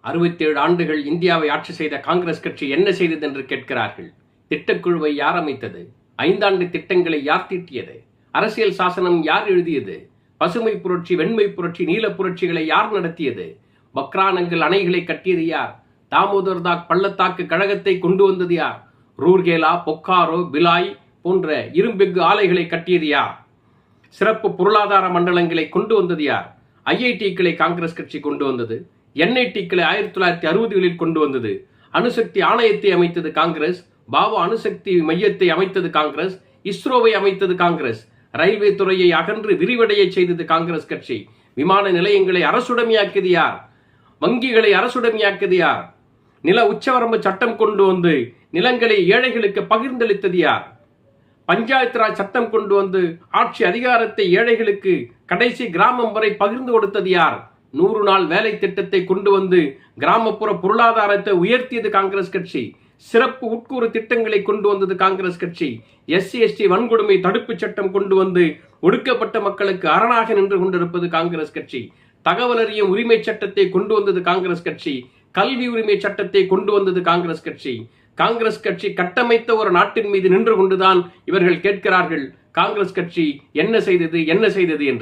அறுபத்தேழு ஆண்டுகள் இந்தியாவை ஆட்சி செய்த காங்கிரஸ் கட்சி என்ன செய்தது என்று கேட்கிறார்கள்? திட்டக்குழுவை யார் அமைத்தது? ஐந்தாண்டு திட்டங்களை யார் தீட்டியது? அரசியல் சாசனம் யார் எழுதியது? பசுமை புரட்சி வெண்மை புரட்சி நீல புரட்சிகளை யார் நடத்தியது? பக்ரானங்கள் அணைகளை கட்டியது யார்? தாமோதர்தாக் பள்ளத்தாக்கு கழகத்தை கொண்டு வந்தது யார்? ரூர்கேலா பொக்காரோ பிலாய் போன்ற இரும்பெக்கு ஆலைகளை கட்டியது யார்? சிறப்பு பொருளாதார மண்டலங்களை கொண்டு வந்தது யார்? ஐஐடிக்களை காங்கிரஸ் கட்சி கொண்டு வந்தது. என்ஐடிக்களை ஆயிரத்தி தொள்ளாயிரத்தி அறுபதுகளில் கொண்டு வந்தது. அணுசக்தி ஆணையத்தை அமைத்தது காங்கிரஸ் பாபா அணுசக்தி மையத்தை அமைத்தது காங்கிரஸ் இஸ்ரோவை அமைத்தது காங்கிரஸ். ரயில்வே துறையை அகன்று விரிவடைய செய்தது காங்கிரஸ் கட்சி. விமான நிலையங்களை அரசுடமையாக்கியது யார்? வங்கிகளை அரசுடமையாக்கியது யார்? நில உச்சவரம்பு சட்டம் கொண்டு வந்து நிலங்களை ஏழைகளுக்கு பகிர்ந்தளித்தது யார்? பஞ்சாயத்து ராஜ் சட்டம் கொண்டு வந்து ஆட்சி அதிகாரத்தை ஏழைகளுக்கு கடைசி கிராமம் வரை பகிர்ந்து கொடுத்தது யார்? நூறு நாள் வேலை திட்டத்தை கொண்டு வந்து கிராமப்புற பொருளாதாரத்தை உயர்த்தியது காங்கிரஸ் கட்சி. சிறப்பு உட்கூறு திட்டங்களை கொண்டு வந்தது காங்கிரஸ் கட்சி. எஸ்சி எஸ்டி வன்கொடுமை தடுப்பு சட்டம் கொண்டு வந்து ஒடுக்கப்பட்ட மக்களுக்கு அரணாக நின்று கொண்டிருப்பது காங்கிரஸ் கட்சி. தகவல் அறியும் உரிமை சட்டத்தை கொண்டு வந்தது காங்கிரஸ் கட்சி. கல்வி உரிமை சட்டத்தை கொண்டு வந்தது காங்கிரஸ் கட்சி. காங்கிரஸ் கட்சி கட்டமைத்த ஒரு நாட்டின் மீது நின்று கொண்டுதான் இவர்கள் கேட்கிறார்கள். காங்கிரஸ் கட்சி என்ன செய்தது என்ன செய்தது என்று.